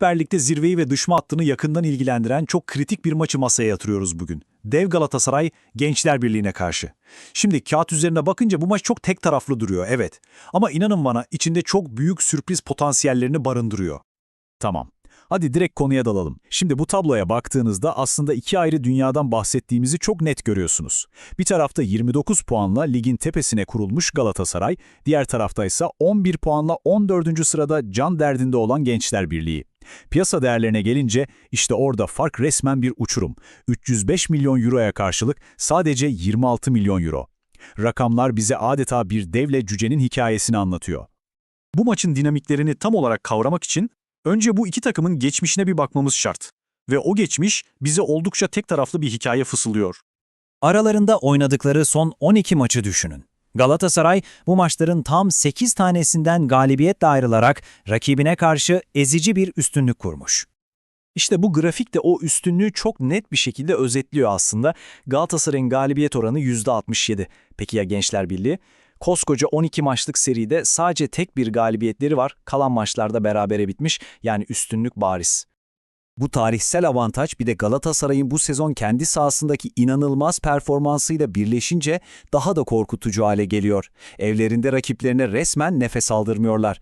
Süper Lig'de zirveyi ve düşme hattını yakından ilgilendiren çok kritik bir maçı masaya yatırıyoruz bugün. Dev Galatasaray Gençler Birliği'ne karşı. Şimdi kağıt üzerine bakınca bu maç çok tek taraflı duruyor, evet. Ama inanın bana içinde çok büyük sürpriz potansiyellerini barındırıyor. Tamam. Hadi direkt konuya dalalım. Şimdi bu tabloya baktığınızda aslında iki ayrı dünyadan bahsettiğimizi çok net görüyorsunuz. Bir tarafta 29 puanla ligin tepesine kurulmuş Galatasaray, diğer tarafta ise 11 puanla 14. sırada can derdinde olan Gençler Birliği. Piyasa değerlerine gelince işte orada fark resmen bir uçurum. 305 milyon euroya karşılık sadece 26 milyon euro. Rakamlar bize adeta bir devle cücenin hikayesini anlatıyor. Bu maçın dinamiklerini tam olarak kavramak için önce bu iki takımın geçmişine bir bakmamız şart. Ve o geçmiş bize oldukça tek taraflı bir hikaye fısıldıyor. Aralarında oynadıkları son 12 maçı düşünün. Galatasaray bu maçların tam 8 tanesinden galibiyetle ayrılarak rakibine karşı ezici bir üstünlük kurmuş. İşte bu grafik de o üstünlüğü çok net bir şekilde özetliyor aslında. Galatasaray'ın galibiyet oranı %67. Peki ya Gençler Birliği? Koskoca 12 maçlık seride sadece tek bir galibiyetleri var. Kalan maçlarda berabere bitmiş. Yani üstünlük bariz. Bu tarihsel avantaj bir de Galatasaray'ın bu sezon kendi sahasındaki inanılmaz performansıyla birleşince daha da korkutucu hale geliyor. Evlerinde rakiplerine resmen nefes aldırmıyorlar.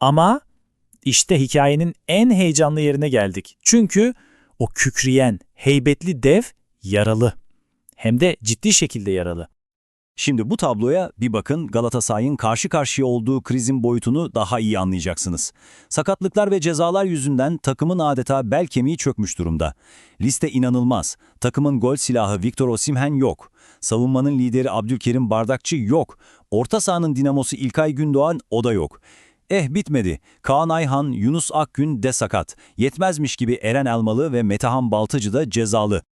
Ama işte hikayenin en heyecanlı yerine geldik. Çünkü o kükreyen, heybetli dev yaralı. Hem de ciddi şekilde yaralı. Şimdi bu tabloya bir bakın Galatasaray'ın karşı karşıya olduğu krizin boyutunu daha iyi anlayacaksınız. Sakatlıklar ve cezalar yüzünden takımın adeta bel kemiği çökmüş durumda. Liste inanılmaz. Takımın gol silahı Victor Osimhen yok. Savunmanın lideri Abdülkerim Bardakçı yok. Orta sahanın dinamosu İlkay Gündoğan o da yok. Eh bitmedi. Kaan Ayhan, Yunus Akgün de sakat. Yetmezmiş gibi Eren Elmalı ve Metehan Baltacı da cezalı.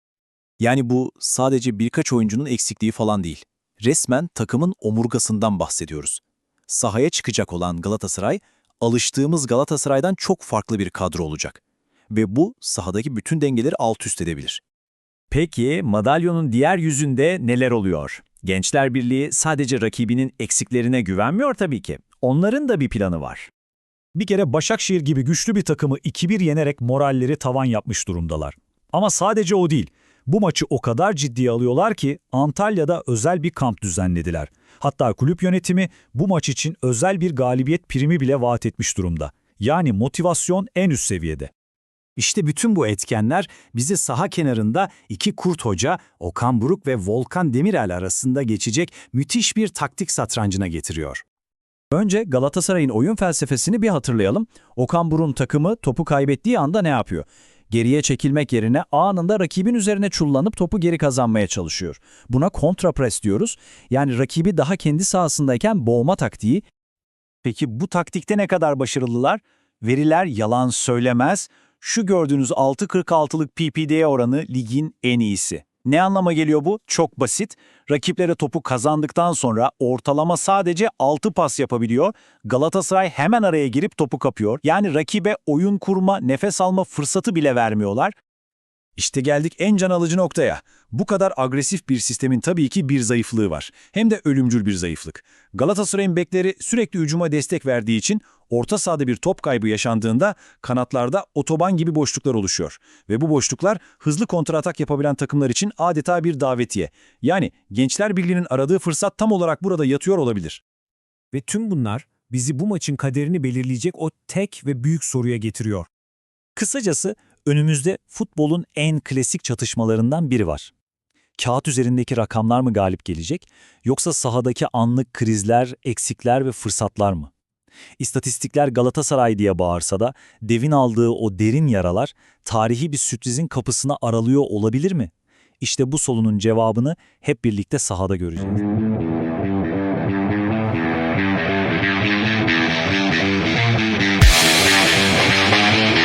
Yani bu sadece birkaç oyuncunun eksikliği falan değil. Resmen takımın omurgasından bahsediyoruz. Sahaya çıkacak olan Galatasaray, alıştığımız Galatasaray'dan çok farklı bir kadro olacak. Ve bu sahadaki bütün dengeleri alt üst edebilir. Peki madalyonun diğer yüzünde neler oluyor? Gençler Birliği sadece rakibinin eksiklerine güvenmiyor tabii ki. Onların da bir planı var. Bir kere Başakşehir gibi güçlü bir takımı 2-1 yenerek moralleri tavan yapmış durumdalar. Ama sadece o değil. Bu maçı o kadar ciddiye alıyorlar ki Antalya'da özel bir kamp düzenlediler. Hatta kulüp yönetimi bu maç için özel bir galibiyet primi bile vaat etmiş durumda. Yani motivasyon en üst seviyede. İşte bütün bu etkenler bizi saha kenarında iki kurt hoca Okan Buruk ve Volkan Demirel arasında geçecek müthiş bir taktik satrancına getiriyor. Önce Galatasaray'ın oyun felsefesini bir hatırlayalım. Okan Buruk'un takımı topu kaybettiği anda ne yapıyor? Geriye çekilmek yerine anında rakibin üzerine çullanıp topu geri kazanmaya çalışıyor. Buna kontrapres diyoruz. Yani rakibi daha kendi sahasındayken boğma taktiği. Peki bu taktikte ne kadar başarılılar? Veriler yalan söylemez. Şu gördüğünüz 6.46'lık PPD oranı ligin en iyisi. Ne anlama geliyor bu? Çok basit. Rakiplere topu kazandıktan sonra ortalama sadece 6 pas yapabiliyor. Galatasaray hemen araya girip topu kapıyor. Yani rakibe oyun kurma, nefes alma fırsatı bile vermiyorlar. İşte geldik en can alıcı noktaya. Bu kadar agresif bir sistemin tabii ki bir zayıflığı var. Hem de ölümcül bir zayıflık. Galatasaray'ın bekleri sürekli hücuma destek verdiği için orta sahada bir top kaybı yaşandığında kanatlarda otoban gibi boşluklar oluşuyor. Ve bu boşluklar hızlı kontratak yapabilen takımlar için adeta bir davetiye. Yani Gençler Birliği'nin aradığı fırsat tam olarak burada yatıyor olabilir. Ve tüm bunlar bizi bu maçın kaderini belirleyecek o tek ve büyük soruya getiriyor. Kısacası önümüzde futbolun en klasik çatışmalarından biri var. Kağıt üzerindeki rakamlar mı galip gelecek yoksa sahadaki anlık krizler, eksikler ve fırsatlar mı? İstatistikler Galatasaray diye bağırsa da devin aldığı o derin yaralar tarihi bir sürprizin kapısına aralıyor olabilir mi? İşte bu sorunun cevabını hep birlikte sahada göreceğiz.